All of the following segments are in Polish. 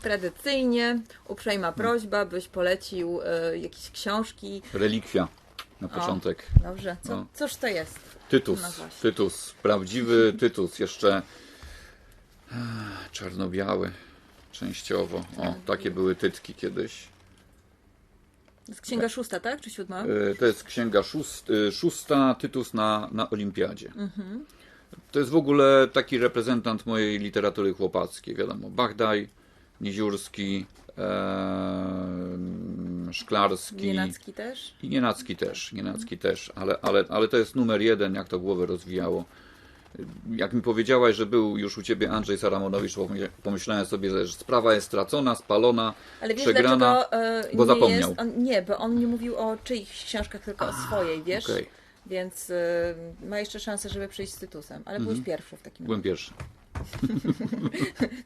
tradycyjnie uprzejma prośba, byś polecił e, jakieś książki. Relikwia na początek. Dobrze, co, No. cóż to jest? Tytus, No. Tytus, prawdziwy Tytus, jeszcze ah, czarno-biały częściowo. O, takie były tytki kiedyś. To jest księga szósta, tak? Czy siódma? E, To jest księga szóst, e, szósta, Tytus na, na Olimpiadzie. Mhm. To jest w ogóle taki reprezentant mojej literatury chłopackiej. Wiadomo, Bachdaj, Niziurski, e, Szklarski. Nienacki też? I Nienacki też, Nienacki też, ale, ale, ale to jest numer jeden, jak to głowę rozwijało. Jak mi powiedziałaś, że był już u ciebie Andrzej Saramonowicz, pomyślałem sobie, że sprawa jest stracona, spalona, Ale wiesz przegrana. dlaczego e, bo nie zapomniał. Jest, on, nie, bo on nie mówił o czyichś książkach, tylko o swojej, wiesz? okej. Więc e, ma jeszcze szansę, żeby przyjść z Tytusem. Ale byłeś pierwszy w takim razie. Byłem pierwszy.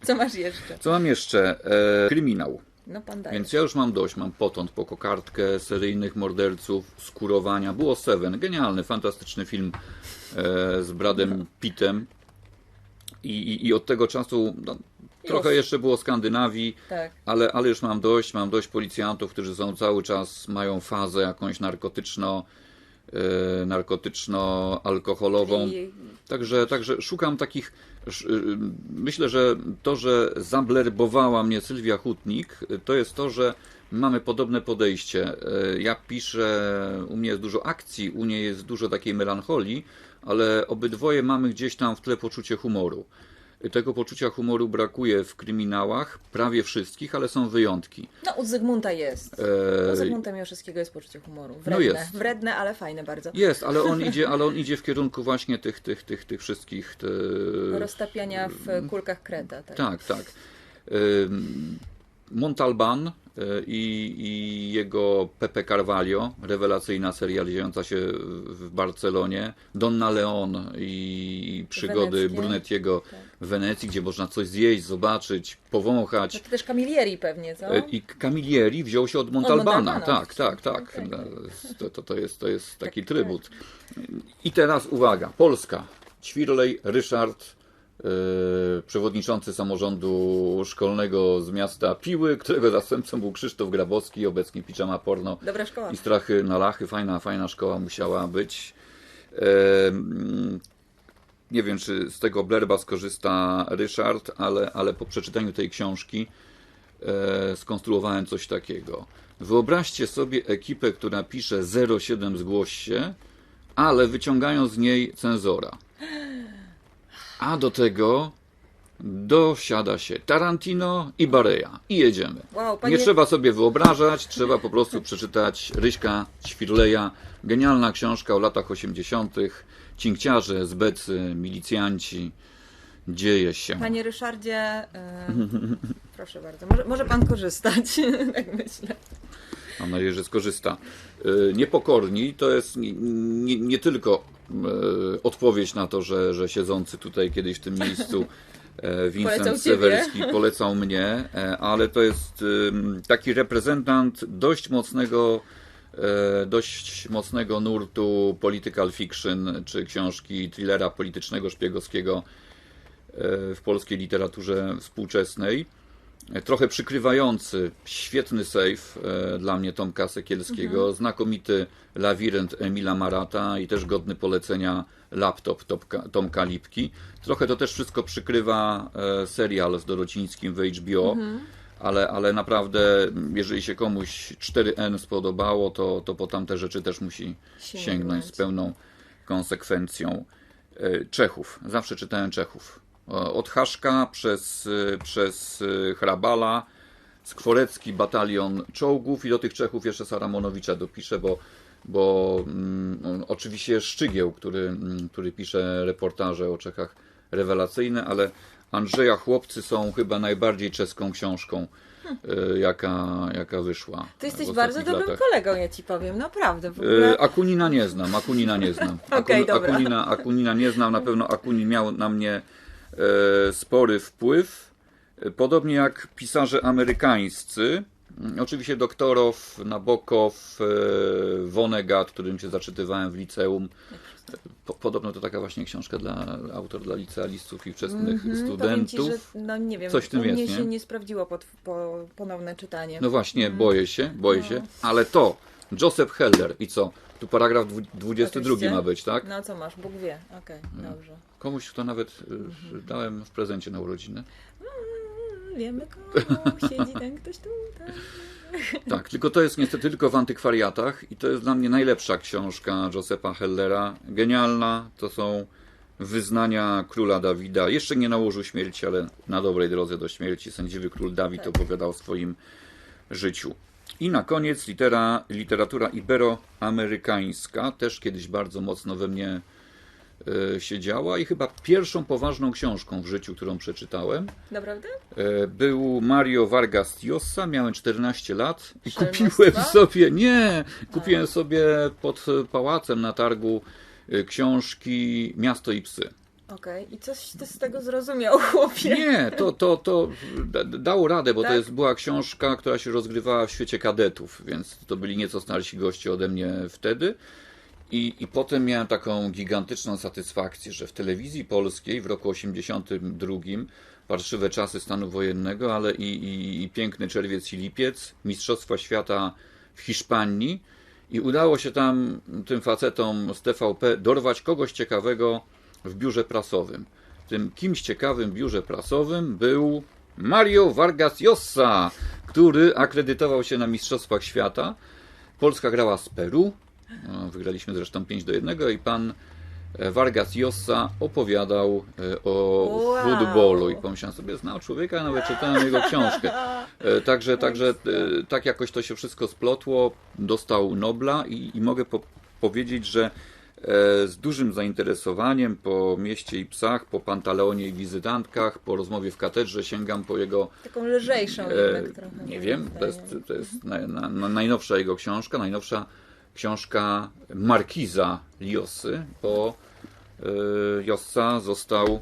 Co masz jeszcze? Co mam jeszcze? E, kryminał. No pan daje. Więc ja już mam dość, mam potąd po kokardkę seryjnych morderców, skurowania. Było Seven, genialny, fantastyczny film e, z Bradem Pittem. I, i, I od tego czasu no, trochę jeszcze było Skandynawii, Tak. ale, ale już mam dość. Mam dość policjantów, którzy są cały czas, mają fazę jakąś narkotyczno, e, narkotyczno-alkoholową. Także, także szukam takich. Y, Myślę, że to, że zablerbowała mnie Sylwia Hutnik, y, to jest to, że mamy podobne podejście. Y, Ja piszę, u mnie jest dużo akcji, u niej jest dużo takiej melancholii, ale obydwoje mamy gdzieś tam w tle poczucie humoru. Tego poczucia humoru brakuje w kryminałach, prawie wszystkich, ale są wyjątki. No, u Zygmunta jest. E, U Zygmunta Miłoszewskiego jest poczucie humoru. No Wredne, jest. wredne ale fajne bardzo. Jest, ale on idzie, ale on idzie w kierunku właśnie tych, tych, tych, tych wszystkich. Te... Roztapiania w kulkach kreta. Tak. Tak, tak. Ym, Montalban i, i jego Pepe Carvalho, rewelacyjna seria dziejąca się w Barcelonie, Donna Leon i przygody Weneckie. Brunettiego Tak. w Wenecji, gdzie można coś zjeść, zobaczyć, powąchać. No to też Camilleri pewnie, co? E, I Camilleri wziął się od Montalbana. Montalbana, tak, tak, tak. okej. To, to, to, jest, to jest taki Tak, trybut. I teraz uwaga, Polska. Ćwirlej, Ryszard, e, przewodniczący samorządu szkolnego z miasta Piły, którego zastępcą był Krzysztof Grabowski, obecnie piżama porno Dobra szkoła. i strachy na lachy. Fajna, fajna szkoła musiała być. Mm, nie wiem, czy z tego blerba skorzysta Ryszard, ale, ale po przeczytaniu tej książki e, skonstruowałem coś takiego. Wyobraźcie sobie ekipę, która pisze 07 zgłoś się, ale wyciągają z niej cenzora. A do tego dosiada się Tarantino i Bareja. I jedziemy. Wow, panie- Nie trzeba sobie wyobrażać, trzeba po prostu przeczytać Ryśka Ćwirleja. Genialna książka o latach 80. Cinkciarze, zbecy, milicjanci. Dzieje się. Panie Ryszardzie, e, proszę bardzo, może, może pan korzystać, tak myślę. Mam nadzieję, że skorzysta. Y, Niepokorni to jest nie, nie, nie tylko odpowiedź na to, że, że siedzący tutaj kiedyś w tym miejscu e, Polecał Vincent ciebie. Sewerski polecał mnie, e, ale to jest taki reprezentant dość mocnego e, dość mocnego nurtu political fiction, czy książki thrillera politycznego, szpiegowskiego e, w polskiej literaturze współczesnej. E, Trochę przykrywający, świetny save dla mnie Tomka Sekielskiego, znakomity lawirynt Emila Marata i też godny polecenia laptop Tomka, Tomka Lipki. Trochę to też wszystko przykrywa e, serial z Dorocińskim w HBO, ale, ale naprawdę, jeżeli się komuś 4N spodobało, to, to po tamte rzeczy też musi Sięgnąć. sięgnąć z pełną konsekwencją. E, Czechów. Zawsze czytałem Czechów. O, Od Haszka przez, e, przez e, Hrabala, Skworecki batalion czołgów i do tych Czechów jeszcze Saramonowicza dopiszę, bo, bo mm, oczywiście Szczygieł, który, mm, który pisze reportaże o Czechach rewelacyjne, ale Andrzeja Chłopcy są chyba najbardziej czeską książką, e, jaka, jaka wyszła. Ty jesteś bardzo dobrym latach. kolegą, ja ci powiem, naprawdę. W ogóle... E, Akunina nie znam, Akunina nie znam. Okej, dobra. Akunina, Akunina nie znam, na pewno Akunin miał na mnie e, spory wpływ. E, Podobnie jak pisarze amerykańscy, Mm, Oczywiście doktorow, Nabokow, e, Vonnegut, którym się zaczytywałem w liceum. Po, podobno to taka właśnie książka dla autor dla licealistów i wczesnych Mhm, studentów. Powiem ci, że, no nie wiem, Coś w tym jest, mnie nie? się nie sprawdziło pod, po, ponowne czytanie. No właśnie, Mhm. boję się, boję No. się. Ale to, Joseph Heller i co? Tu paragraf dwu- 22 Oczywiście. ma być, tak? No co masz, Bóg wie. Okej, No. dobrze. Komuś to nawet y, Mhm. dałem w prezencie na urodziny. Wiemy komu siedzi ten ktoś tutaj. Tak, tylko to jest niestety tylko w antykwariatach i to jest dla mnie najlepsza książka Josepha Hellera. Genialna, to są wyznania króla Dawida. Jeszcze nie na łożu śmierci, ale na dobrej drodze do śmierci. Sędziwy król Dawid Tak. opowiadał o swoim życiu. I na koniec litera, literatura iberoamerykańska, też kiedyś bardzo mocno we mnie siedziała i chyba pierwszą poważną książką w życiu, którą przeczytałem. Naprawdę? E, Był Mario Vargas Llosa, miałem 14 lat i kupiłem sobie, nie, kupiłem sobie pod pałacem na targu e, książki Miasto i psy. Okej, i coś ty z tego zrozumiał, chłopie? Nie, to, to, to da- dało radę, bo to Tak? jest, była książka, która się rozgrywała w świecie kadetów, więc to byli nieco starsi goście ode mnie wtedy. I, I potem miałem taką gigantyczną satysfakcję, że w telewizji polskiej w roku 82, parszywe czasy stanu wojennego, ale i, i, i piękny czerwiec i lipiec, Mistrzostwa Świata w Hiszpanii i udało się tam tym facetom z TVP dorwać kogoś ciekawego w biurze prasowym. Tym kimś ciekawym biurze prasowym był Mario Vargas Llosa, który akredytował się na Mistrzostwach Świata. Polska grała z Peru. No, Wygraliśmy zresztą 5 do 1 i pan e, Vargas Llosa opowiadał e, o Wow. futbolu i pomyślałem sobie, znał człowieka, nawet czytałem jego książkę. E, Także, także tak jakoś to się wszystko splotło, dostał Nobla i, i mogę po, powiedzieć, że z dużym zainteresowaniem po mieście i psach, po Pantaleonie i wizytantkach, po rozmowie w katedrze sięgam po jego Taką lżejszą E, jednak trochę. nie wiem, to jest, to jest na, na najnowsza jego książka, najnowsza książka Markiza Liosy, bo e, Jossa został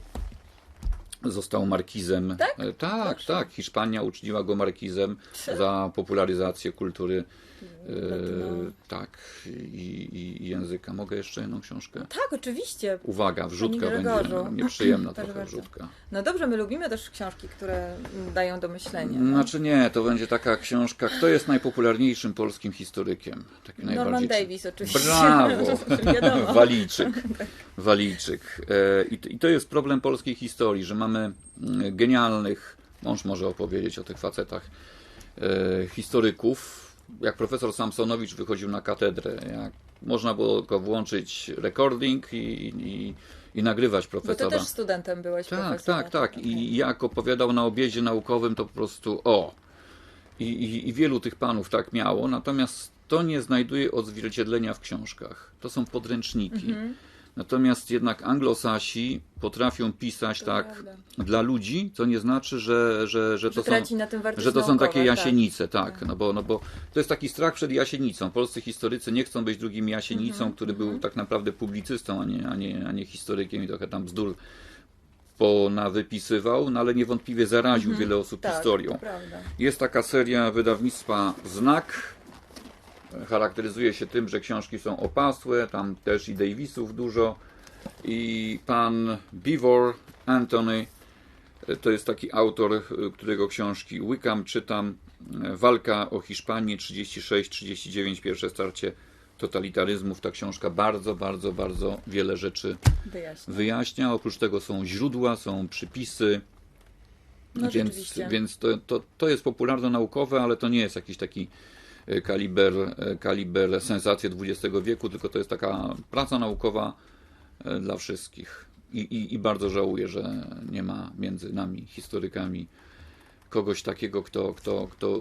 został markizem. Tak? E, tak, tak. Hiszpania uczciła go markizem za popularyzację kultury e, No. tak i, i, języka. Mogę jeszcze jedną książkę? Tak, oczywiście. Uwaga, wrzutka będzie Grzegorzu. nieprzyjemna trochę bardzo. wrzutka. No dobrze, my lubimy też książki, które dają do myślenia. no. Znaczy nie, to będzie taka książka, kto jest najpopularniejszym polskim historykiem? Taki Norman najbardziej... Davis oczywiście. Brawo! Walijczyk. Walijczyk. E, I, to- I to jest problem polskiej historii, że mamy mm, genialnych, mąż może opowiedzieć o tych facetach, e, historyków. Jak profesor Samsonowicz wychodził na katedrę, jak można było go włączyć recording i, i, i nagrywać Bo ty profesora. też studentem byłeś Tak, profesora. tak, tak. I jak opowiadał na obiedzie naukowym, to po prostu o. I, i, I wielu tych panów tak miało, natomiast to nie znajduje odzwierciedlenia w książkach. To są podręczniki. Mhm. Natomiast jednak anglosasi potrafią pisać To tak prawda. dla ludzi, co nie znaczy, że, że, że Że to są że to są takie tak. jasienice, tak, no, bo, no bo to jest taki strach przed jasienicą. Polscy historycy nie chcą być drugim jasienicą, Mhm, który był tak naprawdę publicystą, a nie, a, nie, a nie historykiem i trochę tam bzdur ponawypisywał, no ale niewątpliwie zaraził wiele osób Tak, historią. Jest taka seria wydawnictwa Znak. Charakteryzuje się tym, że książki są opasłe, tam też i Davisów dużo. I pan Beaver Anthony e, to jest taki autor, e, którego książki łykam, czytam. E, Walka o Hiszpanię 36-39, pierwsze starcie totalitaryzmów. Ta książka bardzo, bardzo, bardzo wiele rzeczy Wyjaśnię. wyjaśnia. Oprócz tego są źródła, są przypisy. No więc więc to, to, to jest popularno-naukowe, ale to nie jest jakiś taki kaliber, e, kaliber sensacji XX wieku, tylko to jest taka praca naukowa e, dla wszystkich. I, i, I bardzo żałuję, że nie ma między nami, historykami, kogoś takiego, kto, kto, kto,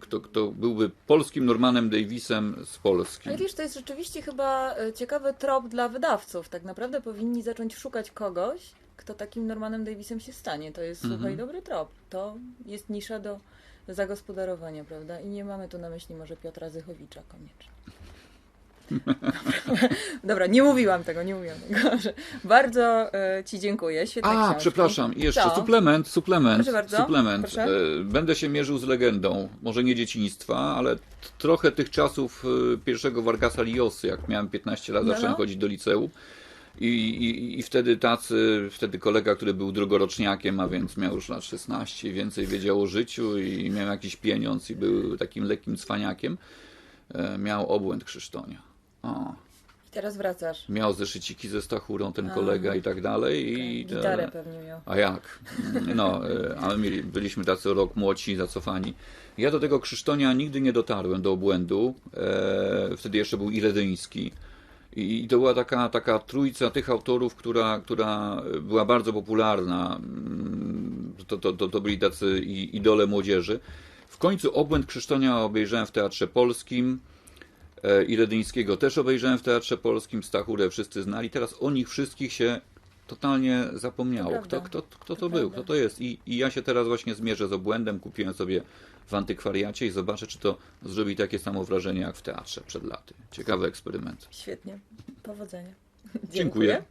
kto, kto, byłby polskim Normanem Davisem z Polski. Ale wiesz, to jest rzeczywiście chyba e, ciekawy trop dla wydawców. Tak naprawdę powinni zacząć szukać kogoś, kto takim Normanem Davisem się stanie. To jest, Mhm. słuchaj, dobry trop. To jest nisza do zagospodarowania, prawda? I nie mamy tu na myśli może Piotra Zychowicza koniecznie. Dobra, nie mówiłam tego, nie mówiłam tego. Bardzo e, Ci dziękuję. Świetne A, książki. przepraszam, jeszcze Co? suplement, suplement, Proszę bardzo, suplement. proszę. E, Będę się mierzył z legendą, może nie dzieciństwa, ale trochę tych czasów e, pierwszego Vargasa Liosy, jak miałem 15 lat, No, zacząłem no. chodzić do liceum. I, i, I wtedy tacy, wtedy kolega, który był drugoroczniakiem, a więc miał już lat 16, i więcej wiedział o życiu i miał jakiś pieniądz i był takim lekkim cwaniakiem, e, miał obłęd Krzysztonia. O, I teraz wracasz. miał zeszyciki ze Stachurą ten A. kolega i tak dalej. I, Gitarę e, pewnie miał. a jak? No, e, ale mieli, byliśmy tacy o rok młodsi, zacofani. Ja do tego Krzysztonia nigdy nie dotarłem, do obłędu. E, wtedy jeszcze był Iredyński. I to była taka, taka trójca tych autorów, która, która była bardzo popularna. Mm, To, to, to, to byli tacy i- idole młodzieży. W końcu obłęd Krzysztonia obejrzałem w Teatrze Polskim. E, i Redyńskiego też obejrzałem w Teatrze Polskim, Stachurę wszyscy znali. Teraz o nich wszystkich się totalnie zapomniało. To Kto, kto, kto to, To był, prawda. kto to jest. I, I ja się teraz właśnie zmierzę z obłędem. Kupiłem sobie w antykwariacie i zobaczę, czy to zrobi takie samo wrażenie jak w teatrze przed laty. Ciekawy eksperyment. Świetnie. Powodzenia. Dziękuję.